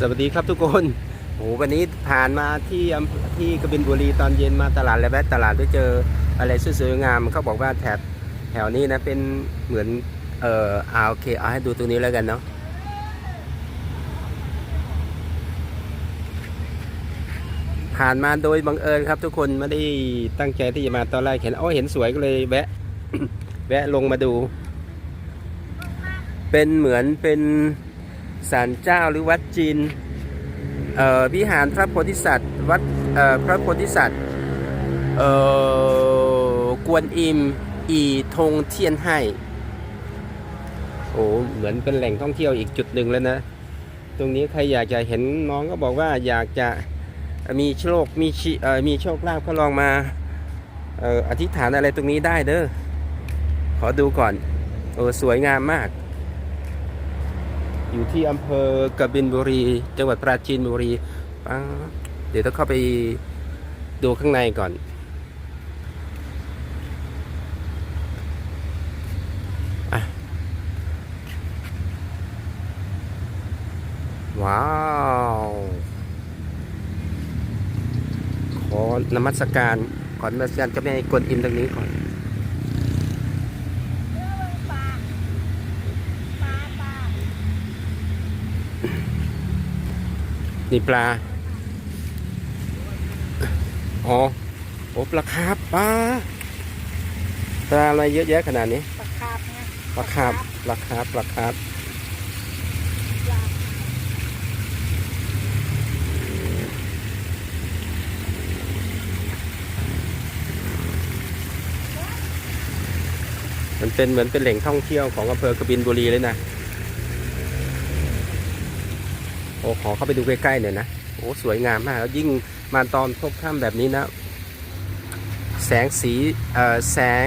สวัสดีครับทุกคนโอ้วันนี้ผ่านมาที่ที่กบินบุรีตอนเย็นมาตลาดและแวะตลาดได้เจออะไรสวยๆงามเขาบอกว่าแถบแถวนี้นะเป็นเหมือนเอออาโอเคเอาให้ดูตรงนี้แล้วกันเนาะผ่านมาโดยบังเอิญครับ ทุกคนไม่ได้ตั้งใจที่จะมาตอนแรกเห็นโอ้เห็นสวยก็เลยแวะ แวะลงมาดู เป็นเหมือนเป็น ศาลเจ้าหรือวัดจีนวิหารพระโพธิสัตว์วัดพระโพธิสัตว์กวนอิม อีทงเทียนให้โอ้เหมือนเป็นแหล่งท่องเที่ยวอีกจุดหนึ่งแล้วนะ ตรงนี้ใครอยากจะเห็นน้องก็บอกว่าอยากจะมีโชคมีชมีโชคลาภก็ลองมาอออธิษฐานอะไรตรงนี้ได้เด้อขอดูก่อนโอ้สวยงามมาก อยู่ที่อำเภอกบินบุรี จังหวัดปราจีนบุรีป๊าเดี๋ยวต้องเข้าไปดูข้างในก่อนอะว้าว ขอนมัสการ ขอนมัสการเจ้าแม่กวนอิมตรงนี้ก่อน นี่ปลา อ๋อโอ้ปลาคาร์ฟปลาปลาอะไรเยอะแยะขนาดนี้ ปลาคาร์ฟไงปลาคาร์ฟปลาคาร์ฟปลาคาร์ฟมันเป็นเหมือนเป็นแหล่งท่องเที่ยวของอำเภอกบินบุรีเลยนะ โอ้ขอเข้าไปดูใกล้ๆหน่อยนะโอ้สวยงามมากแล้วยิ่งมาตอนพบค่ำแบบนี้นะ แสงสีเอ่อแสง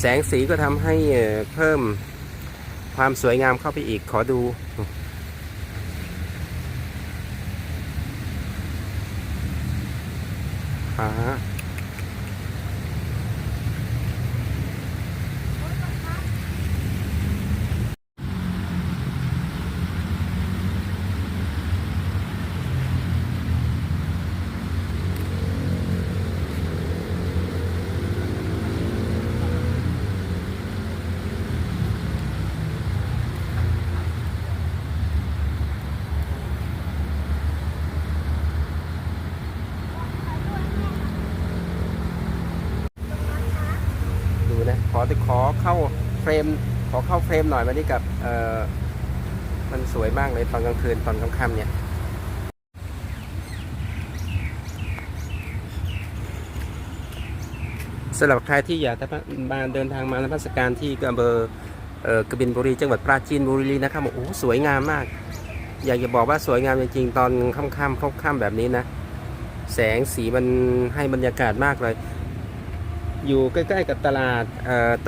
แสงสีก็ทำให้เอ่อเพิ่มความสวยงามเข้าไปอีกขอดูอ่า ขอขอเข้าเฟรม ขอเข้าเฟรมหน่อยวันนี้กับเออมันสวยมากเลยตอนกลางคืนตอนค่ำๆเนี่ยสำหรับใครที่อยากจะมาเดินทางมานมัสการที่อำเภอเอ่อกบินบุรีจังหวัดปราจีนบุรีนะครับโอ้สวยงามมาก อยากจะบอกว่าสวยงามจริงๆตอนค่ำๆค่ำแบบนี้นะ แสงสีมันให้บรรยากาศมากเลย อยู่ใกล้ๆกับตลาด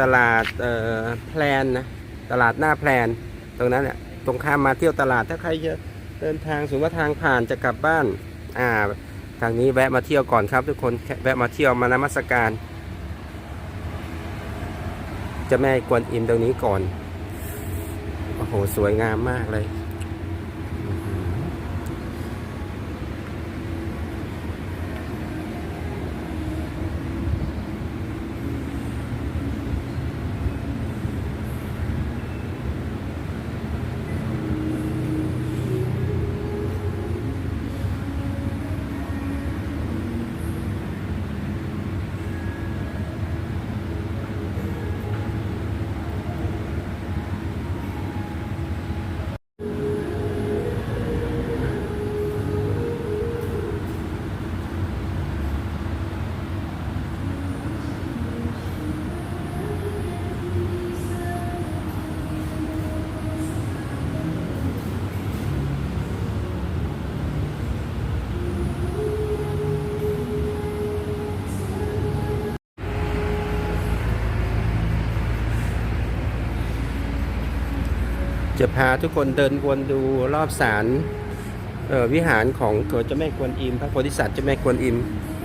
ตลาดแพลนนะตลาดหน้าแพลน ตรงนั้นเนี่ยตรงข้ามมาเที่ยวตลาดถ้าใครจะเดินทางสมมติว่าทางผ่านจะกลับบ้านอ่าทางนี้แวะมาเที่ยวก่อนครับทุกคนแวะมาเที่ยวมานมัสการจะแม่กวนอิมตรงนี้ก่อนโอ้โหสวยงามมากเลย จะพาทุกคนเดินวนดูรอบศาลวิหารของเกิดเจ้าแม่กวนอิม พระโพธิสัตว์เจ้าแม่กวนอิม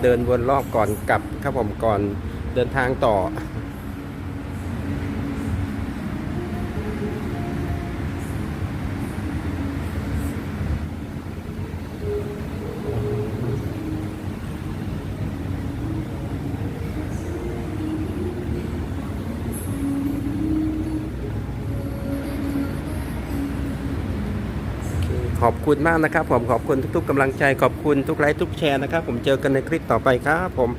เดินวนรอบก่อนกลับครับผมก่อนเดินทางต่อ ขอบคุณมากนะครับ ผมขอบคุณทุกๆกำลังใจขอบคุณทุกไลค์ทุกแชร์นะครับ ผมเจอกันในคลิปต่อไปครับผม